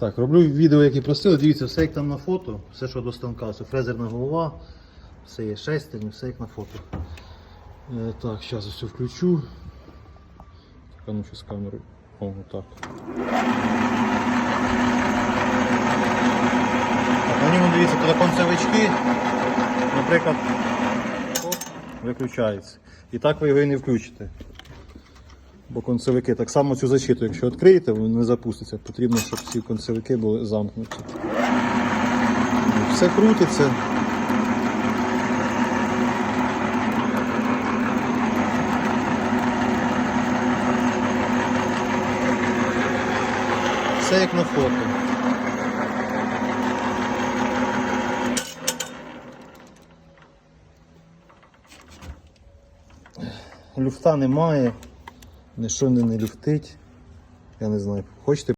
Так, роблю відео, як і просили. Дивіться, все як там на фото, все, що до станка, все фрезерна голова, все є шестерні, все як на фото. Е, так, зараз все включу. Так, а ну ще з камерою. О, так. Так, на ньому дивіться телефон-сявички. Наприклад, виключається. І так ви його і не включите. Бо концевики так само цю защиту, якщо відкриєте, воно не запуститься. Потрібно, щоб ці концевики були замкнуті. Все крутиться. Все як на фото. Люфта немає, не, не люфтить. Я не знаю. Хочете